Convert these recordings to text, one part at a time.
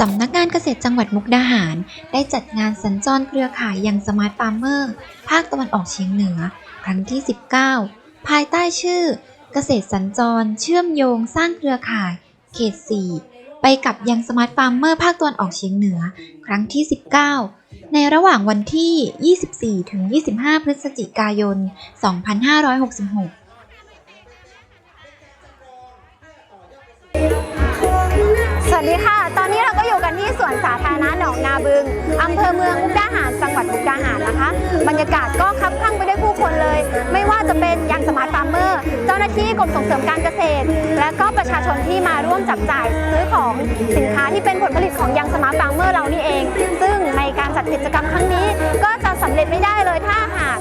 สำนักงานเกษตรจังหวัดมุกดาหาร ได้จัดงานสัญจรเครือข่ายยังสมาร์ทฟาร์มเมอร์ ภาคตะวันออกเฉียงเหนือ ครั้งที่ 19 ภายใต้ชื่อ เกษตรสัญจร เชื่อมโยงสร้างเครือข่าย เขต 4 ไปกับยังสมาร์ทฟาร์มเมอร์ภาคตะวันออกเฉียงเหนือ ครั้งที่ 19 ในระหว่างวันที่ 24ถึง25 พฤศจิกายน 2566 วัสดีค่ะ ตอนนี้เราก็อยู่กันที่สวนสาธารณะหนองนาบึง อำเภอเมืองมุกดาหาร จังหวัดมุกดาหารนะคะ บรรยากาศก็คับข้างไปด้วยผู้คนเลย ไม่ว่าจะเป็นยังสมาร์ทฟาร์มเมอร์ เจ้าหน้าที่กรมส่งเสริมการเกษตร และก็ประชาชนที่มาร่วมจับจ่ายซื้อของสินค้าที่เป็นผลผลิตของยังสมาร์ทฟาร์มเมอร์เรานี่เอง ซึ่งในการจัดกิจกรรมครั้งนี้ก็ จะสำเร็จไม่ได้เลยถ้าหาก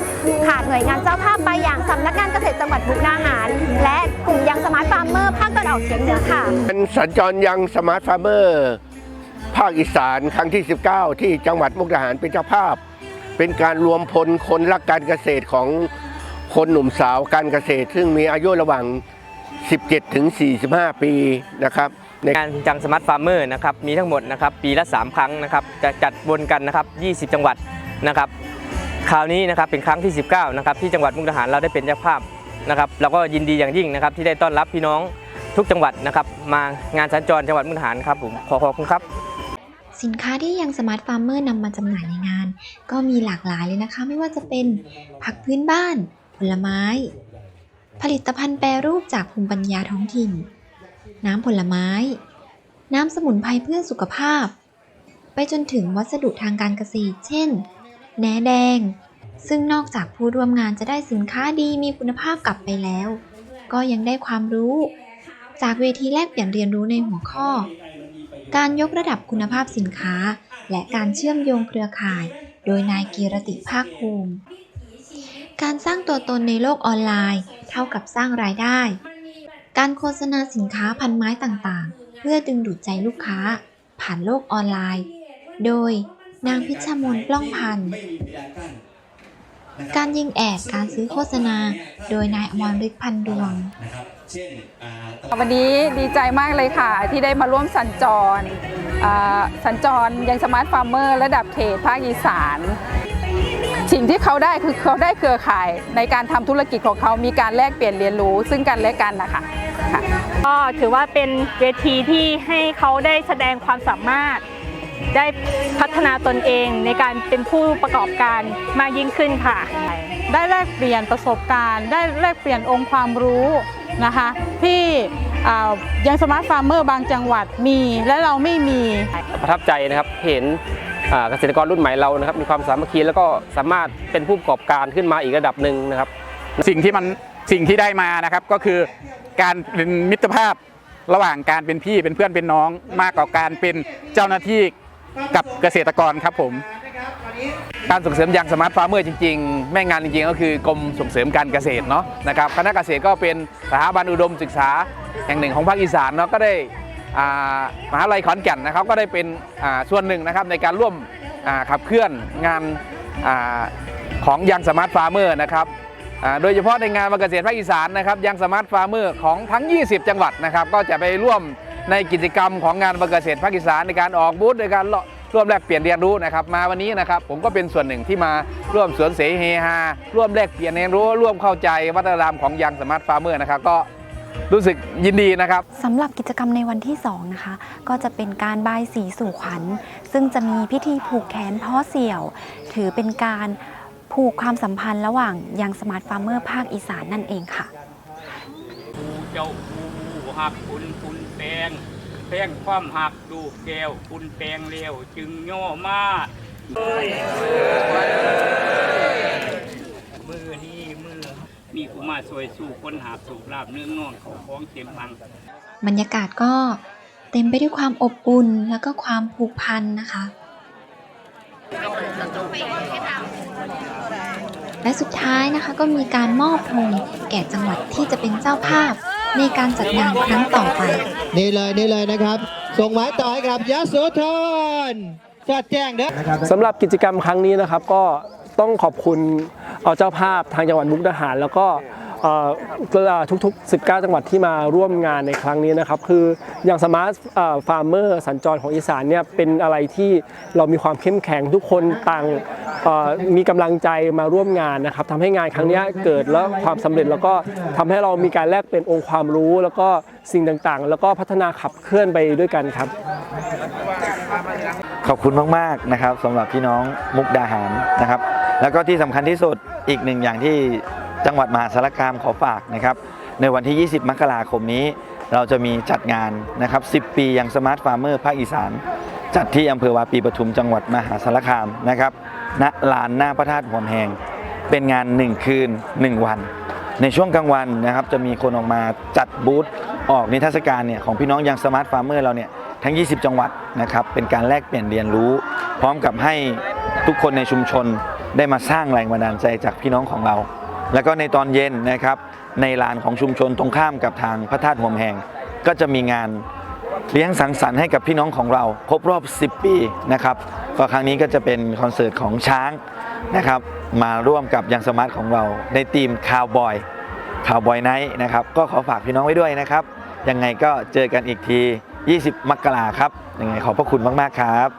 ขาดหน่วยงานเจ้าภาพไปอย่างสำนักงานเกษตรจังหวัดมุกดาหาร และกลุ่มยังสมาร์ทฟาร์มเมอร์ภาคตะวันออกเฉียงเหนือค่ะ เป็นสัญจรยังสมาร์ทฟาร์มเมอร์ภาคอีสานครั้งที่ 19 ที่จังหวัดมุกดาหารเป็นเจ้าภาพ เป็นการรวมพลคนรักการเกษตรของคนหนุ่มสาวการเกษตร ซึ่งมีอายุระหว่าง 17 ถึง 45 ปีนะครับในงานจังสมาร์ทฟาร์มเมอร์นะครับมีทั้งหมดนะครับปีละ 3 ครั้งนะครับจะจัดวนกันนะครับ 20 จังหวัดนะครับ คราวนี้นะครับเป็นครั้งที่ 19นะครับที่จังหวัดมุกดาหารเราได้เป็นเจ้าภาพนะครับเราก็ยินดีอย่างยิ่งนะครับที่ได้ต้อนรับพี่น้องทุกจังหวัดนะครับมางานสัญจรจังหวัดมุกดาหารครับผมขอขอบคุณครับ สินค้าที่ยังสมาร์ทฟาร์มเมอร์นำมาจำหน่ายในงาน ก็มีหลากหลายเลยนะคะ ไม่ว่าจะเป็นผักพื้นบ้าน ผลไม้ ผลิตภัณฑ์แปรรูปจากภูมิปัญญาท้องถิ่น น้ำผลไม้ น้ำสมุนไพรเพื่อสุขภาพ ไปจนถึงวัสดุทางการเกษตร เช่น แหนแดง ซึ่งนอกจากผู้ร่วมงานจะได้สินค้าดีมีคุณภาพกลับไปแล้ว ก็ยังได้ความรู้ จากเวทีแลกเปลี่ยนเรียนรู้ในหัวข้อ การยกระดับคุณภาพสินค้า และการเชื่อมโยงเครือข่าย โดยนายกีรติภาคภูมิ การสร้างตัวตนในโลกออนไลน์ เท่ากับสร้างรายได้ การโฆษณาสินค้าพันไม้ต่างๆ เพื่อดึงดูดใจลูกค้า ผ่านโลกออนไลน์ โดย นางพิชมนปล้องพันธ์การยิงแอดการซื้อโฆษณา โดยนายอมรฤทธิ์พันดวงวันนี้ดีใจมากเลยค่ะ ที่ได้มาร่วมสัญจรอ่าสัญจรยังสมาร์ทฟาร์มเมอร์ระดับเขตภาคอีสาน สิ่งที่เขาได้คือเขาได้เครือข่ายในการทำธุรกิจของเขามีการแลกเปลี่ยนเรียนรู้ซึ่งกันและกันนะคะค่ะก็ถือว่าเป็นเวทีที่ให้เขาได้แสดงความสามารถ ได้พัฒนาตนเองในการเป็นผู้ประกอบการมากยิ่งขึ้นค่ะ ได้แลกเปลี่ยนประสบการณ์ ได้แลกเปลี่ยนองค์ความรู้นะคะที่อ่ายังสมาร์ทฟาร์มเมอร์บางจังหวัดมีและเราไม่มี ประทับใจนะครับเห็นอ่าเกษตรกรรุ่นใหม่เรานะครับมีความสามัคคีแล้วก็สามารถเป็นผู้ประกอบการขึ้นมาอีกระดับหนึ่งนะครับ สิ่งที่มันสิ่งที่ได้มานะครับก็คือการเป็นมิตรภาพระหว่างการเป็นพี่เป็นเพื่อนเป็นน้องมากกว่าการเป็นเจ้าหน้าที่ กับเกษตรกรครับผม การส่งเสริมยังสมาร์ทฟาร์มเมอร์จริงๆ แม่งานจริงๆ ก็คือกรมส่งเสริมการเกษตรเนาะนะครับคณะเกษตรก็เป็นสถาบันอุดมศึกษาแห่งหนึ่งของภาคอีสานเนาะก็ได้มหาลัยขอนแก่นนะครับก็ได้เป็นอ่าส่วนหนึ่งนะครับในการร่วมขับเคลื่อนงานอาของยังสมาร์ทฟาร์มเมอร์นะครับโดยเฉพาะในงานวันเกษตรภาคอีสานนะครับยังสมาร์ทฟาร์มเมอร์ของทั้ง 20 จังหวัดนะครับก็จะไปร่วม ในกิจกรรมของงานวันเกษตรภาคอีสานในการออกบูธในการร่วมแลกเปลี่ยนเรียนรู้นะครับมาวันนี้นะครับผมก็เป็นส่วนหนึ่งที่มาร่วมสวนเสเฮฮาร่วมแลกเปลี่ยนเรียนรู้ร่วมเข้าใจวัฒนธรรมของยังสมาร์ทฟาร์มเมอร์นะครับก็รู้สึกยินดีนะครับสำหรับกิจกรรมในวันที่ 2 นะคะ ก็จะเป็นการบายสีสู่ขวัญ ซึ่งจะมีพิธีผูกแขนเพ่อเสี่ยว ถือเป็นการผูกความสัมพันธ์ระหว่างยังสมาร์ทฟาร์มเมอร์ภาคอีสานนั่นเองค่ะ หักคุณคุณแปลงแปลงความหักดูแก้วคุณแปลงเร็วจึงโย่มามือนี่มือมีกูมาสวยสู่คนหาสู่ลาบเนื้องนอนเขาคล้องเต็มพังบรรยากาศก็เต็มไปด้วยความอบอุ่นแล้วก็ความผูกพันนะคะและสุดท้ายนะคะก็มีการมอบธงแก่จังหวัดที่จะเป็นเจ้าภาพ ในการจัดงานครั้งต่อไป นี่เลยนี่เลยนะครับ ส่งหมายต่อให้กับยะโสธรสอดแจ้งเด้อสำหรับกิจกรรมครั้งนี้นะครับก็ต้องขอบคุณเอาเจ้าภาพทางจังหวัดมุกดาหาร แล้วก็เอ่อ ทุกๆ 19 จังหวัดที่มาร่วมงานในครั้งนี้นะครับ คืออย่างสมาร์ทฟาร์มเมอร์สัญจรของอีสานเนี่ยเป็นอะไรที่เรามีความเข้มแข็งทุกคนต่างมีกำลังใจมาร่วมงานนะครับทำให้งานครั้งนี้เกิดแล้วความสำเร็จแล้วก็ทำให้เรามีการแลกเปลี่ยนองค์ความรู้ แล้วก็สิ่งต่างๆ แล้วก็พัฒนาขับเคลื่อนไปด้วยกันครับ ขอบคุณมากๆนะครับสำหรับพี่น้องมุกดาหารนะครับ แล้วก็ที่สำคัญที่สุดอีกหนึ่งอย่างที่ จังหวัดมหาสารคามขอฝากนะครับ ในวันที่ 20 มกราคมนี้ เราจะมีจัดงานนะครับ 10 ปียังสมาร์ทฟาร์มเมอร์ภาคอีสาน จัดที่อำเภอวาปีปทุมจังหวัดมหาสารคามนะครับณลานหน้าพระธาตุหวนแหงเป็นงาน 1 คืน 1 วัน ในช่วงกลางวันนะครับจะมีคนออกมาจัดบูธออกนิทรรศการเนี่ยของพี่น้องยังสมาร์ทฟาร์มเมอร์เราเนี่ยทั้ง 20 จังหวัดนะครับเป็นการแลกเปลี่ยนเรียนรู้ พร้อมกับให้ทุกคนในชุมชนได้มาสร้างแรงบันดาลใจจากพี่น้องของเรา แล้วก็ในตอนเย็นนะครับในลานของชุมชนตรงข้ามกับทางพระธาตุหวมแหงก็จะมีงานเลี้ยงสังสรรค์ให้กับพี่น้องของเราครบรอบ 10 ปีนะครับก็ครั้งนี้ก็จะเป็นคอนเสิร์ตของช้างนะครับมาร่วมกับยังสมาร์ทของเราในทีมคาวบอยคาวบอยไนท์นะครับก็ขอฝากพี่น้องไว้ด้วยนะครับยังไงก็เจอกันอีกที 20 มกราครับยังไงขอบพระคุณมาก ๆ ครับ